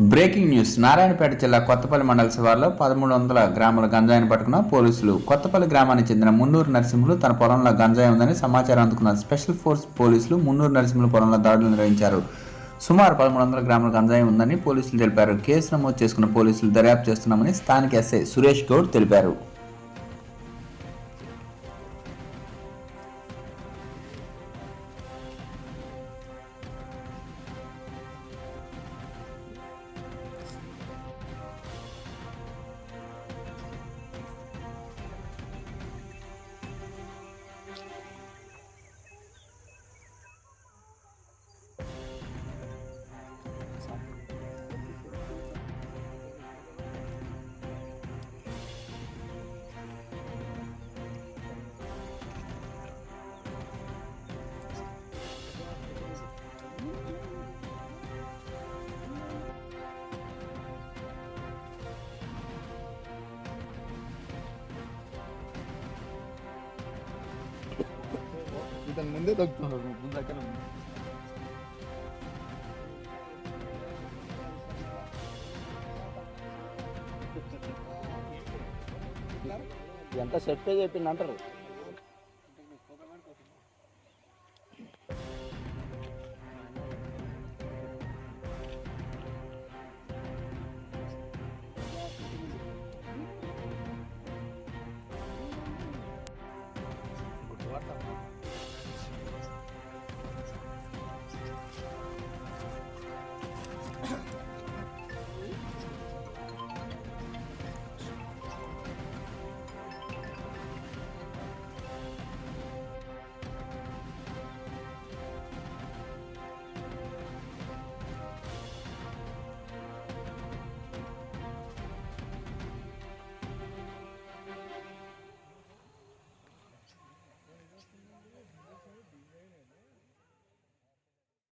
Breaking news. Narayanpet జిల్లా కొత్తపల్లి మండల శివార్లో పదమూడు వందల గ్రాముల గంజాయిని పట్టుకున్న పోలీసులు కొత్తపల్లి గ్రామానికి చెందిన మున్నూరు నరసింహులు తన పొలంలో గంజాయి ఉందని సమాచారం అందుకున్న స్పెషల్ ఫోర్స్ పోలీసులు మున్నూరు నరసింహుల పొలంలో దాడులు నిర్వహించారు. సుమారు పదమూడు వందల గ్రాముల గంజాయి ఉందని పోలీసులు తెలిపారు. కేసు నమోదు చేసుకున్న పోలీసులు దర్యాప్తు చేస్తున్నామని స్థానిక ఎస్ఐ సురేష్ గౌడ్ తెలిపారు. ఇతను ముందే దొక్కుతున్నారు ముందు అక్కడ ఎంత చెప్తే చెప్పింది అంటారు